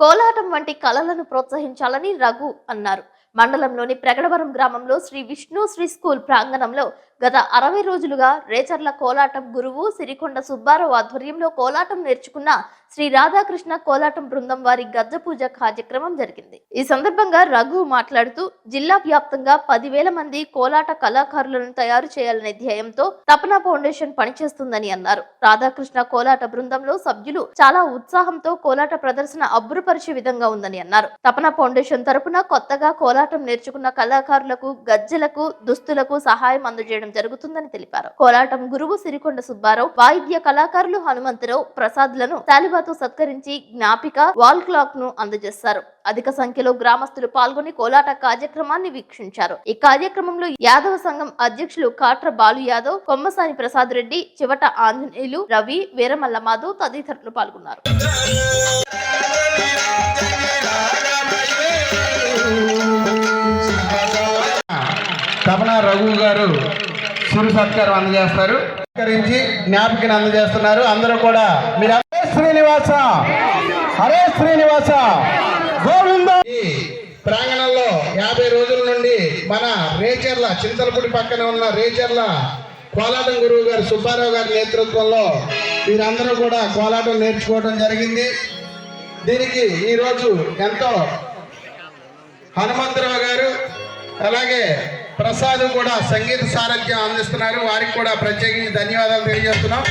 కోలాటం వంటి కళలను ప్రోత్సహించాలని రఘు అన్నారు. మండలంలోని ప్రగడవరం గ్రామంలో శ్రీ విష్ణు శ్రీ స్కూల్ ప్రాంగణంలో గత అరవై రోజులుగా రేచర్ల కోలాటం గురువు సిరికొండ సుబ్బారావు ఆధ్వర్యంలో కోలాటం నేర్చుకున్న శ్రీ రాధాకృష్ణ కోలాటం బృందం వారి గద్దె పూజ కార్యక్రమం జరిగింది. ఈ సందర్భంగా రఘు మాట్లాడుతూ జిల్లా వ్యాప్తంగా పదివేల మంది కోలాట కళాకారులను తయారు చేయాలనే ధ్యేయంతో తపన ఫౌండేషన్ పనిచేస్తుందని అన్నారు. రాధాకృష్ణ కోలాట బృందంలో సభ్యులు చాలా ఉత్సాహంతో కోలాట ప్రదర్శన అబ్బురుపరిచే విధంగా ఉందని అన్నారు. తపన ఫౌండేషన్ తరపున కొత్తగా కోలాటం నేర్చుకున్న కళాకారులకు గజ్జెలకు దుస్తులకు సహాయం అందజేయడం జరుగుతుందని తెలిపారు. కోలాటం గురువు సిరికొండ సుబ్బారావు వాయిద్య కళాకారులు హనుమంతరావు ప్రసాద్లను శాలివాతో సత్కరించి జ్ఞాపిక వాల్ క్లాక్ను అందజేశారు. అధిక సంఖ్యలో గ్రామస్తులు పాల్గొని కోలాట కార్యక్రమాన్ని వీక్షించారు. ఈ కార్యక్రమంలో యాదవ సంఘం అధ్యక్షులు కాట్ర బాలు యాదవ్ కొమ్మసాని ప్రసాద్ రెడ్డి చివట ఆంజనేయులు రవి వీరమల్ల మాధవ్ తదితరులు పాల్గొన్నారు. తపన రఘు గారు సిరు సత్కారం అందజేస్తారు. సత్కరించి జ్ఞాపికను అందజేస్తున్నారు. అందరూ కూడా మీరు హరే శ్రీనివాస హరే శ్రీనివాస గోవింద. ప్రాంగణంలో యాభై రోజుల నుండి మన రేచర్ల చింతలపూడి పక్కన ఉన్న రేచర్ల కోలాటం గురువు గారు సుబ్బారావు గారి నేతృత్వంలో వీరందరూ కూడా కోలాటం నేర్చుకోవడం జరిగింది. దీనికి ఈరోజు ఎంతో హనుమంతరావు గారు అలాగే ప్రసాద్ కూడా సంగీత సారథ్యం అందిస్తున్నారు. వారికి కూడా ప్రత్యేకించి ధన్యవాదాలు తెలియజేస్తున్నాం.